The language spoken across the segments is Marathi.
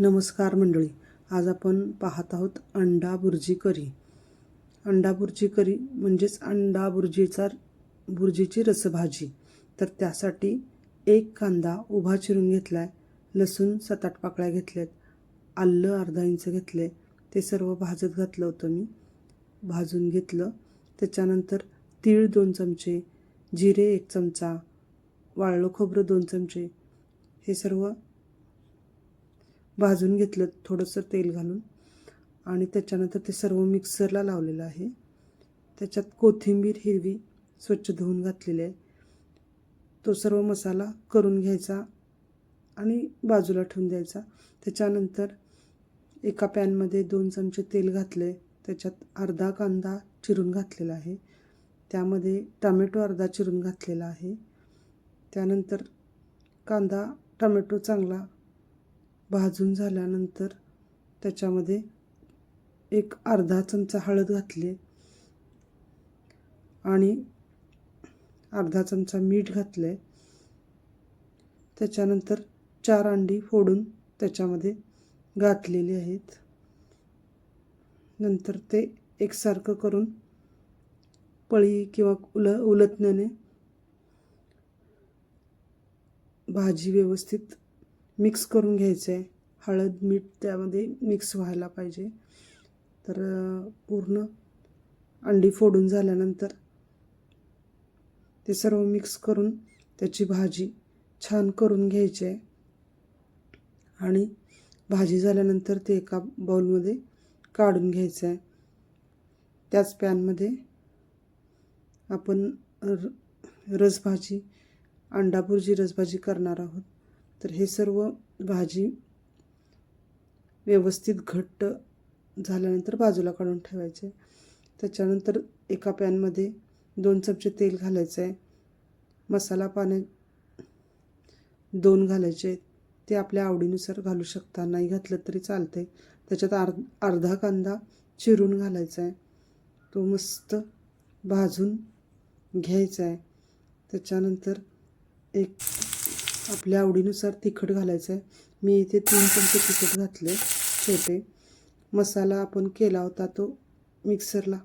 नमस्कार मंडळी आज आपण पाहत आहोत अंडा बुर्जी करी. अंडा बुर्जी करी म्हणजेच अंडा बुर्जीचा बुर्जीची रसभाजी. तर त्यासाठी एक कांदा उभा चिरून घेतला आहे लसूण सात आठ पाकळ्या घेतल्यात आलं अर्धा इंच घेतले ते सर्व भाजत घातलं होतं मी. भाजून घेतलं. त्याच्यानंतर तीळ दोन चमचे जिरे एक चमचा वाळलं खोबरं दोन चमचे हे सर्व भाजून घेतलं थोडंसं तेल घालून. आणि त्याच्यानंतर ते सर्व मिक्सरला लावलेलं आहे. त्याच्यात कोथिंबीर हिरवी स्वच्छ धुवून घातलेली आहे. तो सर्व मसाला करून घ्यायचा आणि बाजूला ठेवून द्यायचा. त्याच्यानंतर एका पॅनमध्ये दोन चमचे तेल घातले. त्याच्यात अर्धा कांदा चिरून घातलेला आहे. त्यामध्ये टमॅटो अर्धा चिरून घातलेला आहे. त्यानंतर कांदा टमॅटो चांगला भाजून झाल्यानंतर त्याच्यामध्ये एक अर्धा चमचा हळद घातली आणि अर्धा चमचा मीठ घातले. त्याच्यानंतर चार अंडी फोडून त्याच्यामध्ये घातलेली आहेत. नंतर ते एकसारखं करून पळी किंवा उल उलटण्याने भाजी व्यवस्थित मिक्स करून घ्यायचं. आहे हळद मीठ त्यामध्ये मिक्स व्हायला पाहिजे. तर पूर्ण अंडी फोडून झाल्यानंतर ते सर्व मिक्स करून त्याची भाजी छान करून घ्यायची आहे. आणि भाजी झाल्यानंतर ते एका बाउलमध्ये काढून घ्यायचं आहे. त्याच पॅनमध्ये आपण र रसभाजी अंडाभुर्जी रसभाजी करणार आहोत. तर हे सर्व भाजी व्यवस्थित घट्ट झाल्यानंतर बाजूला काढून ठेवायचे. त्याच्यानंतर एका पॅनमध्ये दोन चमचे तेल घालायचं आहे मसाला पाने दोन घालायचे. ते आपल्या आवडीनुसार घालू शकता. नाही घातलं तरी चालते त्याच्यात आर अर्धा कांदा चिरून घालायचा आहे तो मस्त भाजून घ्यायचा आहे त्याच्यानंतर एक आपल्या आवडीनुसार तिखट घालायचं आहे मी इथे तीन चमचे तिखट घातले छोटे. मसाला आपण केला होता तो मिक्सरला.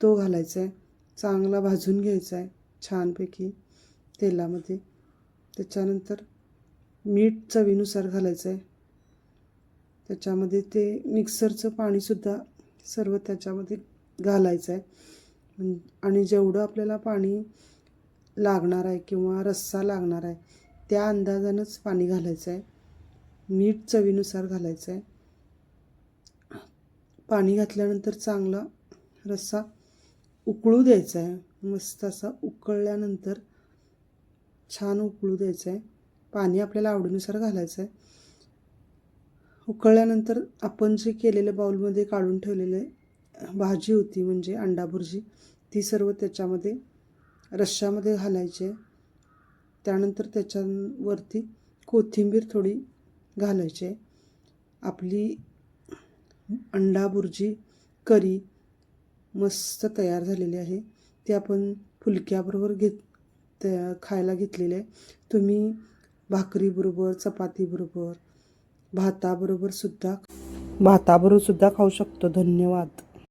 तो घालायचा आहे चांगला भाजून घ्यायचा आहे छानपैकी तेलामध्ये. त्याच्यानंतर मीठ चवीनुसार घालायचं आहे त्याच्यामध्ये ते मिक्सरचं पाणीसुद्धा सर्व त्याच्यामध्ये घालायचं आहे आणि जेवढं आपल्याला पाणी लागणार आहे किंवा रस्सा लागणार आहे त्या अंदाजानंच पाणी घालायचं आहे मीठ चवीनुसार घालायचं आहे पाणी घातल्यानंतर चांगला रस्सा उकळू द्यायचा आहे मस्त असा उकळल्यानंतर छान उकळू द्यायचं आहे पाणी आपल्याला आवडीनुसार घालायचं आहे उकळल्यानंतर आपण जे केलेलं बाउलमध्ये काढून ठेवलेले भाजी होती म्हणजे अंडा भुर्जी ती सर्व त्याच्यामध्ये रश्श्यामध्ये घालायची. आहे त्यानंतर त्याच्यावरती कोथिंबीर थोडी घालायची. आपली अंडा बुर्जी करी मस्त तयार झालेली आहे. ती आपण फुलक्याबरोबर घेत त्या खायला घेतलेली आहे. तुम्ही भाकरीबरोबर चपातीबरोबर भाताबरोबर सुद्धा भाताबरोबर सुद्धा खाऊ शकतो. धन्यवाद.